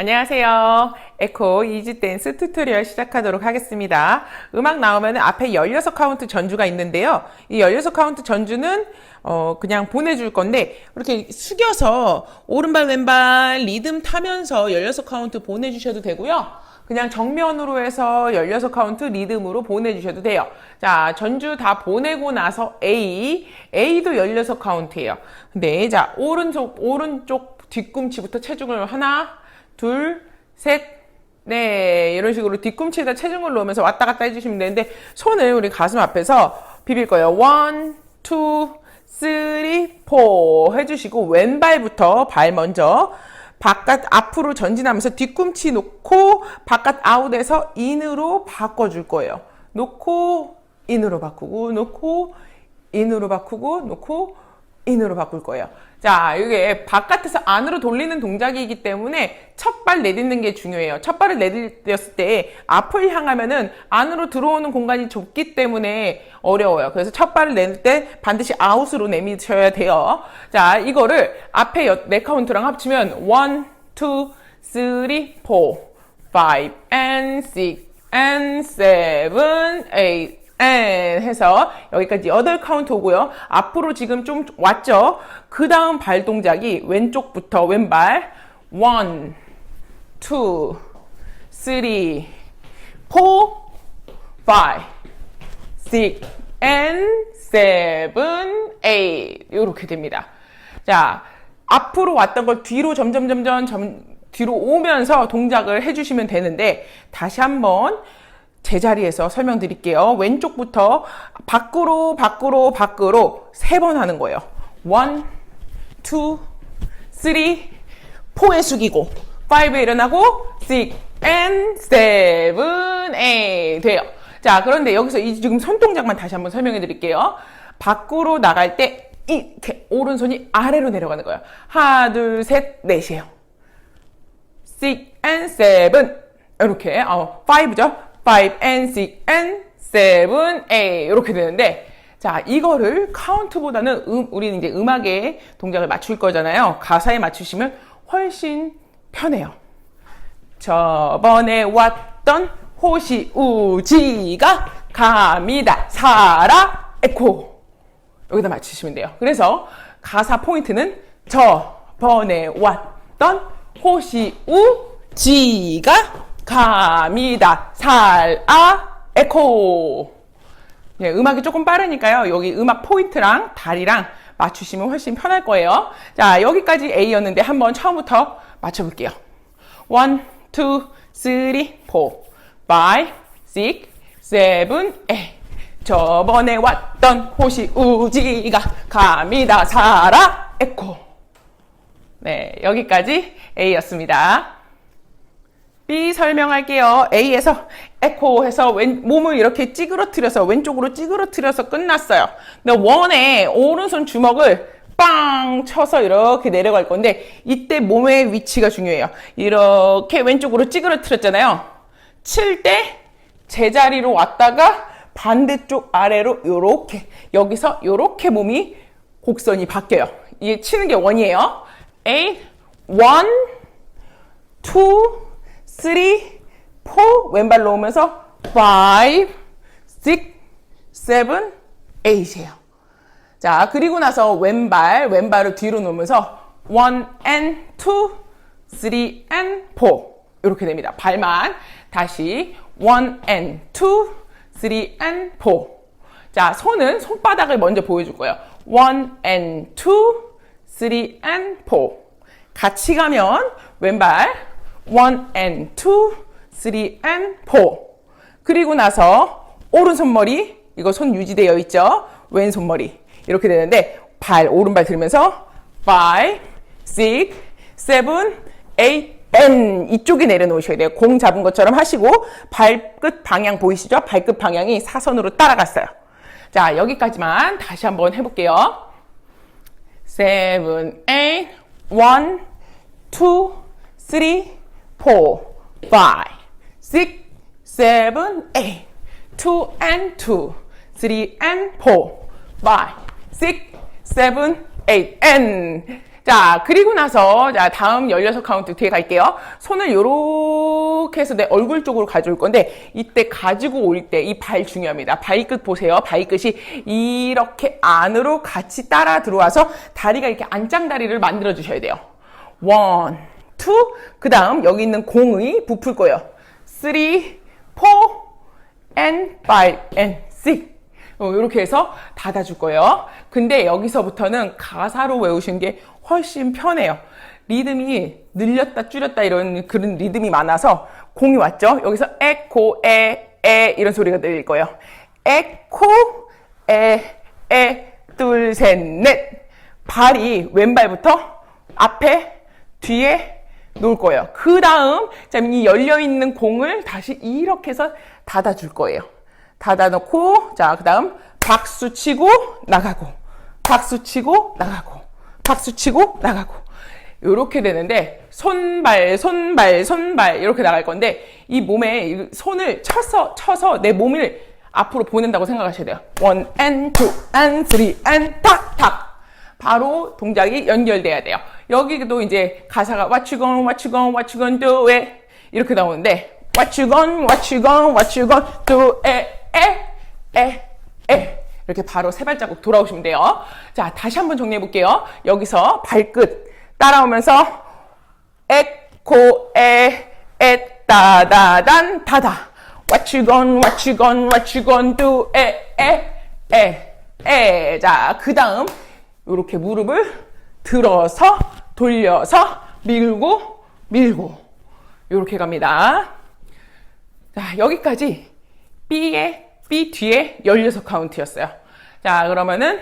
안녕하세요. 에코 이지 댄스 튜토리얼 시작하도록 하겠습니다. 음악 나오면 앞에 16 카운트 전주가 있는데요. 이 16 카운트 전주는 어 그냥 보내줄 건데 이렇게 숙여서 오른발 왼발 리듬 타면서 16 카운트 보내주셔도 되고요. 그냥 정면으로 해서 16 카운트 리듬으로 보내주셔도 돼요. 자, 전주 다 보내고 나서 A, A도 16 카운트예요. 근데 자, 오른쪽, 오른쪽 뒤꿈치부터 체중을 하나, 둘, 셋, 네, 이런 식으로 뒤꿈치에다 체중을 놓으면서 왔다 갔다 해주시면 되는데, 손을 우리 가슴 앞에서 비빌 거예요. 원, 투, 쓰리, 포 해주시고, 왼발부터 발 먼저, 바깥 앞으로 전진하면서 뒤꿈치 놓고, 바깥 아웃에서 인으로 바꿔줄 거예요. 놓고, 인으로 바꾸고, 놓고, 인으로 바꾸고, 놓고, 인으로 바꿀 거예요. 자, 이게 바깥에서 안으로 돌리는 동작이기 때문에 첫 발 내딛는 게 중요해요. 첫 발을 내딛었을 때 앞을 향하면은 안으로 들어오는 공간이 좁기 때문에 어려워요. 그래서 첫 발을 내릴 때 반드시 아웃으로 내미셔야 돼요. 자, 이거를 앞에 여- 네 카운트랑 합치면 1, 2, 3, 4, 5, and 6, and 7, 8, and 해서 여기까지 8카운트 오고요. 앞으로 지금 좀 왔죠? 그 다음 발 동작이 왼쪽부터 왼발 1, 2, 3, 4, 5, 6, and 7, 8 이렇게 됩니다. 자, 앞으로 왔던 걸 뒤로 점점 점점 점, 뒤로 오면서 동작을 해주시면 되는데 다시 한번 제자리에서 설명드릴게요. 왼쪽부터 밖으로 밖으로 밖으로 세 번 하는 거예요. 원, 투, 쓰리, 포에 숙이고, 파이브에 일어나고, six, and seven, eight 돼요. 자, 그런데 여기서 이 지금 손 동작만 다시 한번 설명해 드릴게요. 밖으로 나갈 때 이렇게 오른손이 아래로 내려가는 거예요. 하나, 둘, 셋, 넷이에요. six and seven 이렇게 어, five죠. Five and six and seven, eight 이렇게 되는데 자 이거를 카운트보다는 음, 우리는 이제 음악에 동작을 맞출 거잖아요. 가사에 맞추시면 훨씬 편해요. 저번에 왔던 호시우지가 갑니다. 사라 에코 여기다 맞추시면 돼요. 그래서 가사 포인트는 저번에 왔던 호시우지가 갑니다. 살아 에코 예, 음악이 조금 빠르니까요. 여기 음악 포인트랑 다리랑 맞추시면 훨씬 편할 거예요. 자, 여기까지 A였는데 한번 처음부터 맞춰볼게요. 1, 2, 3, 4, 5, 6, 7, 8. 저번에 왔던 호시 우지가 갑니다. 살아 에코. 네, 여기까지 A였습니다. B 설명할게요. A에서 에코 해서 왼, 몸을 이렇게 찌그러뜨려서 왼쪽으로 찌그러뜨려서 끝났어요. 원에 오른손 주먹을 빵 쳐서 이렇게 내려갈 건데 이때 몸의 위치가 중요해요. 이렇게 왼쪽으로 찌그러뜨렸잖아요. 칠 때 제자리로 왔다가 반대쪽 아래로 요렇게 여기서 요렇게 몸이 곡선이 바뀌어요. 이게 치는 게 원이에요. A, one, two, three, four 왼발로 오면서 five, six, seven, eight이에요. 자, 그리고 나서 왼발, 왼발을 뒤로 놓으면서 one and two, three and four 이렇게 됩니다. 발만 다시 one and two, three and four. 자, 손은 손바닥을 먼저 보여줄 거예요. one and two, three and four. 같이 가면 왼발 one and two, three and four. 그리고 나서 오른손머리 이거 손 유지되어 있죠. 왼손머리 이렇게 되는데 발 오른발 들면서 five, six, seven, eight, and 이쪽에 내려놓으셔야 돼요. 공 잡은 것처럼 하시고 발끝 방향 보이시죠? 발끝 방향이 사선으로 따라갔어요. 자 여기까지만 다시 한번 해볼게요. seven, eight, one, two, three, four, five, six, seven, eight, two and two, three and four, five, six, seven, eight, and 자, 그리고 나서, 자, 다음 16 카운트 뒤에 갈게요. 손을 요렇게 해서 내 얼굴 쪽으로 가져올 건데, 이때 가지고 올 때 이 발 중요합니다. 발끝 보세요. 발끝이 이렇게 안으로 같이 따라 들어와서 다리가 이렇게 안짱다리를 만들어 주셔야 돼요. 원, 투, 그 다음 여기 있는 공의 부풀 거예요. 쓰리, 포, and five, and six. 어, 이렇게 해서 닫아줄 거예요. 근데 여기서부터는 가사로 외우시는 게 훨씬 편해요. 리듬이 늘렸다 줄였다 이런 그런 리듬이 많아서 공이 왔죠? 여기서 에코, 에, 에 이런 소리가 들릴 거예요. 에코, 에, 에, 둘, 셋, 넷. 발이 왼발부터 앞에, 뒤에 놓을 거예요. 그 다음, 이 열려있는 공을 다시 이렇게 해서 닫아줄 거예요. 닫아놓고, 자, 그 다음, 박수 치고, 나가고, 박수 치고, 나가고, 박수 치고, 나가고. 요렇게 되는데, 손발, 손발, 손발, 이렇게 나갈 건데, 이 몸에 이 손을 쳐서, 쳐서 내 몸을 앞으로 보낸다고 생각하셔야 돼요. 원, and two, and three, and 탁, 탁. 바로 동작이 연결돼야 돼요. 여기도 이제 가사가 what you gon, what you gon, what you gon do it 이렇게 나오는데 what you gon, what you gon, what you gon do it, 에, 에, 에 이렇게 바로 세 발자국 돌아오시면 돼요. 자, 다시 한번 정리해 볼게요. 여기서 발끝 따라오면서 에코, 에, 에, 따다단, 다다. What you gon, what you gon, what you gon do, 에, 에, 에, 에. 자, 그 다음 이렇게 무릎을 들어서 돌려서 밀고 밀고 이렇게 갑니다. 자 여기까지 B의 B 뒤에 16 카운트였어요. 자 그러면은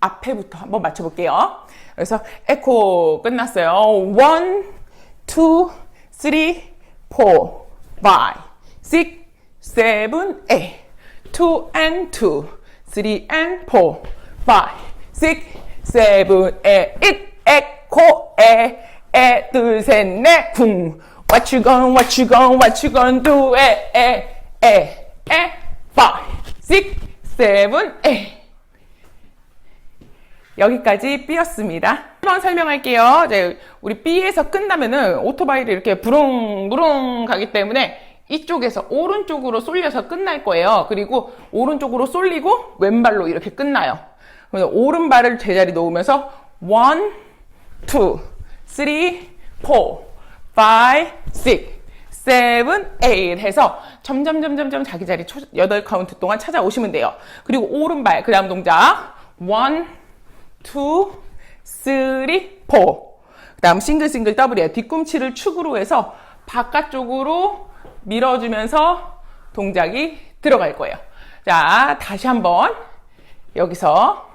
앞에부터 한번 맞춰 볼게요. 그래서 에코 끝났어요. 1, 2, 3, 4, 5, 6, 7, 8 2 and 2 3 and 4 5, 6, 세븐 에잇 에 코 에 에 둘 셋 넷 쿵 What you gon' what you gon' what you gon' do 에 에 에 에 five six seven eight 여기까지 B였습니다. 한번 설명할게요. 이제 우리 B에서 끝나면은 오토바이를 이렇게 부릉부릉 가기 때문에 이쪽에서 오른쪽으로 쏠려서 끝날 거예요. 그리고 오른쪽으로 쏠리고 왼발로 이렇게 끝나요. 오른발을 제자리 놓으면서 1, 2, 3, 4, 5, 6, 7, 8 해서 점점 점점 점 자기 자리 8카운트 동안 찾아오시면 돼요. 그리고 오른발 그 다음 동작 1, 2, 3, 4. 그 다음 싱글 싱글 더블이에요. 뒤꿈치를 축으로 해서 바깥쪽으로 밀어주면서 동작이 들어갈 거예요. 자, 다시 한번 여기서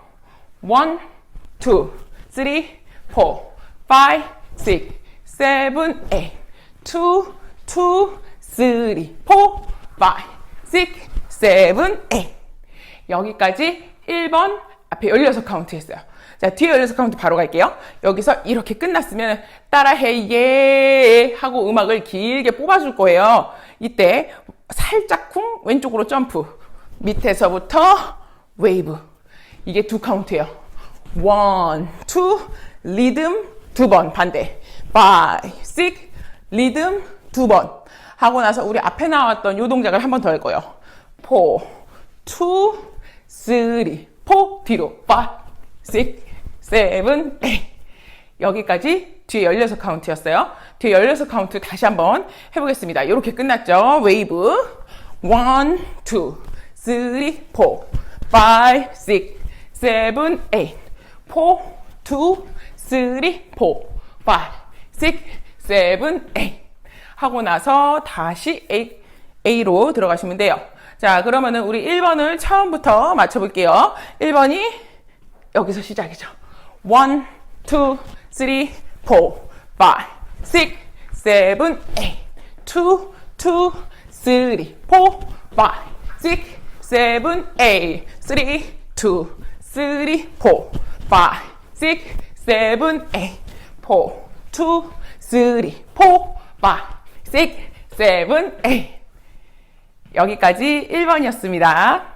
1, 2, 3, 4, 5, 6, 7, 8 2, 2, 3, 4, 5, 6, 7, 8 여기까지 1번 앞에 16 카운트 했어요. 자, 뒤에 16 카운트 바로 갈게요. 여기서 이렇게 끝났으면 따라해 예 하고 음악을 길게 뽑아줄 거예요. 이때 살짝 쿵 왼쪽으로 점프 밑에서부터 웨이브 이게 두 카운트예요. 원, 투, 리듬 두 번 반대. 파이, 식, 리듬 두 번. 하고 나서 우리 앞에 나왔던 요 동작을 한 번 더 할 거예요. 포, 투, 쓰리, 포, 뒤로. 파, 식, 세븐, 에잇. 여기까지 뒤에 16 카운트였어요. 뒤에 16 카운트 다시 한번 해보겠습니다. 이렇게 끝났죠. 웨이브. 1, 2, 3, 4, 5, 6, three, four, five, six, seven, eight. 하고 나서 다시 A, A로 들어가시면 돼요. 자, 그러면은 우리 1번을 처음부터 맞춰볼게요. 1번이 여기서 시작이죠. 1, 2, 3, 4, 5, 6, 7, 8, 2, 2, 3, 4, 5, 6, 7, 8, 3, 2, three, four, five, six, four, two, three, four, five, six, seven, eight. 여기까지 1번이었습니다.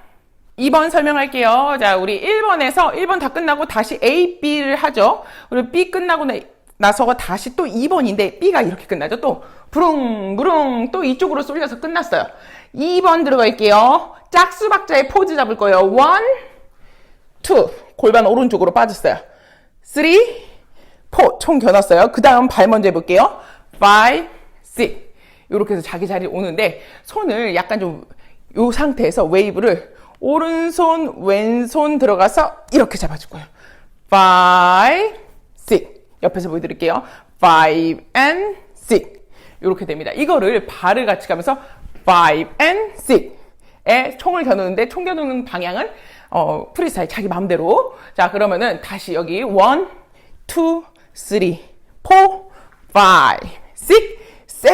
2번 설명할게요. 자, 우리 1번에서 1번 다 끝나고 다시 A, B를 하죠. 그리고 B 끝나고 나, 나서가 다시 또 2번인데 B가 이렇게 끝나죠. 또 부릉 부릉 또 이쪽으로 쏠려서 끝났어요. 2번 들어갈게요. 짝수 박자의 포즈 잡을 거예요. 1, 2 골반 오른쪽으로 빠졌어요. 3, 4총 겨눴어요. 그 다음 발 먼저 해볼게요. 5, 6 이렇게 해서 자기 자리에 오는데 손을 약간 좀 이 상태에서 웨이브를 오른손 왼손 들어가서 이렇게 잡아줄 거예요. 5, 6 옆에서 보여드릴게요. 5 and 6 이렇게 됩니다. 이거를 발을 같이 가면서 5 and 6에 총을 겨누는데 총 겨누는 방향은 어, 프리스타일 자기 마음대로 자 그러면은 다시 여기 1, 2, 3, 4, 5, 6, 7,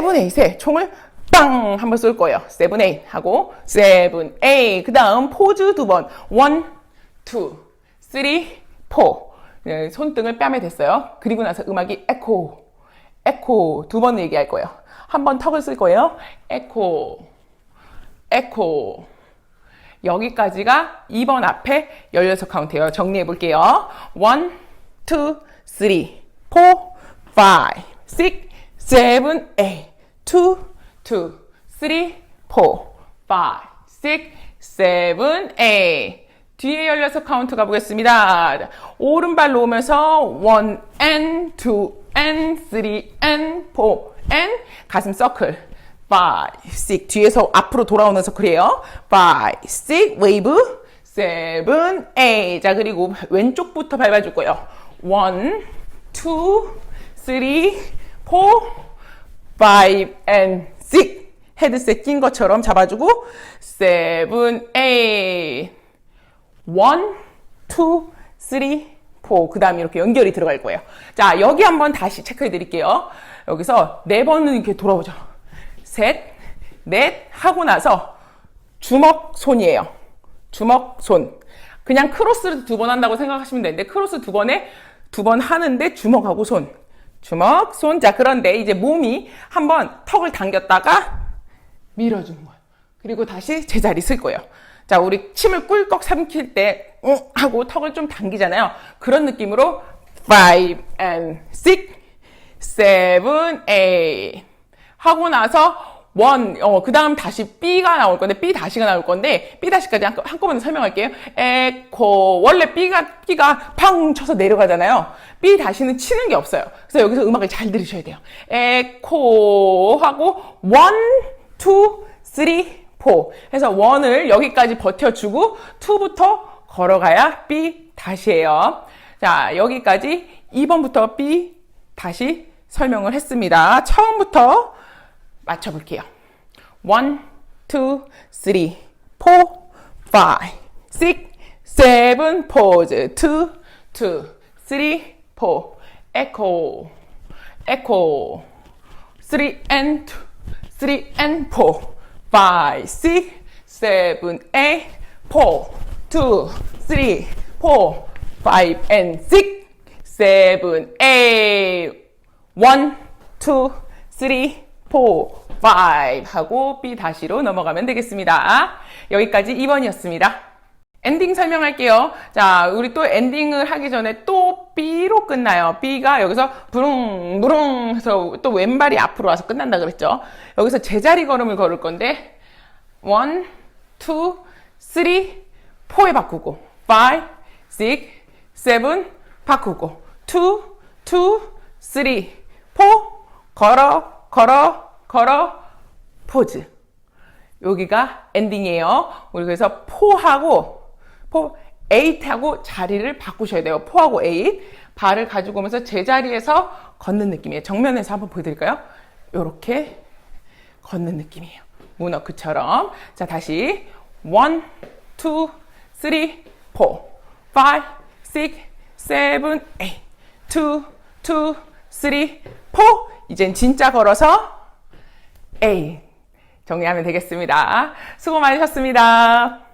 8에 총을 빵! 한번 쏠 거예요. 7, 8 하고 7, 8. 그 다음 포즈 두 번. 1, 2, 3, 4. 네, 손등을 뺨에 댔어요. 그리고 나서 음악이 에코, 에코 두 번 얘기할 거예요. 한 번 턱을 쓸 거예요. 에코, 에코. 여기까지가 2번 앞에 16카운트예요. 정리해 볼게요. 1, 2, 3, 4, 5, 6, 7, 8, 2, 2, 3, 4, 5, 6, 7, 8. 뒤에 열려서 카운트 가보겠습니다. 오른발 놓으면서 1 and 2 and 3 and 4 and 가슴 서클 5, 6 뒤에서 앞으로 돌아오는 서클이에요. 5, 6 웨이브 7, 8. 자 그리고 왼쪽부터 밟아줄 거예요. 1, 2, 3, 4, 5 and 6 헤드셋 낀 것처럼 잡아주고 7, 8 1, 2, 3, 4. 그 다음에 이렇게 연결이 들어갈 거예요. 자, 여기 한번 다시 체크해 드릴게요. 여기서 네 번은 이렇게 돌아오죠. 셋, 넷 하고 나서 주먹 손이에요. 주먹 손. 그냥 크로스를 두 번 한다고 생각하시면 되는데 크로스 두 번에 두 번 하는데 주먹하고 손. 주먹, 손. 자, 그런데 이제 몸이 한번 턱을 당겼다가 밀어주는 거예요. 그리고 다시 제자리 쓸 거예요. 자, 우리 침을 꿀꺽 삼킬 때, 응, 하고 턱을 좀 당기잖아요. 그런 느낌으로, 5 and 6, 7, 8. 하고 나서, 1, 어, 그 다음 다시 B가 나올 건데, B 다시가 나올 건데, B 다시까지 한, 한꺼번에 설명할게요. 에코. 원래 B가, B가 팡 쳐서 내려가잖아요. B 다시는 치는 게 없어요. 그래서 여기서 음악을 잘 들으셔야 돼요. 에코. 하고, 1, 2, 3, 4 해서 1을 여기까지 버텨주고 2부터 걸어가야 B 다시예요. 자, 여기까지 2번부터 B 다시 설명을 했습니다. 처음부터 맞춰볼게요. 1, 2, 3, 4, 5, 6, 7, 포즈 2, 2, 3, 4, 에코, 에코 3 and 2, 3 and 4 5, 6, 7, 8, 4, 2, 3, 4, 5, and 6, 7, 8, 1, 2, 3, 4, 5 하고 B 다시로 넘어가면 되겠습니다. 여기까지 2번이었습니다. 엔딩 설명할게요. 자, 우리 또 엔딩을 하기 전에 또 B로 끝나요. B가 여기서 부릉, 부릉 해서 또 왼발이 앞으로 와서 끝난다 그랬죠. 여기서 제자리 걸음을 걸을 건데, 1, 2, 3, 4에 바꾸고, 5, 6, 7, 바꾸고, 2, 2, 3, 4, 걸어, 걸어, 걸어, 포즈. 여기가 엔딩이에요. 우리 그래서 포하고 포 8하고 자리를 바꾸셔야 돼요. 포하고 8 발을 가지고 오면서 제자리에서 걷는 느낌이에요. 정면에서 한번 보여드릴까요? 이렇게 걷는 느낌이에요. 문어크처럼. 자 다시 1, 2, 3, 4, 5, 6, 7, 8 2, 2, 3, 4 이젠 진짜 걸어서 8 정리하면 되겠습니다. 수고 많으셨습니다.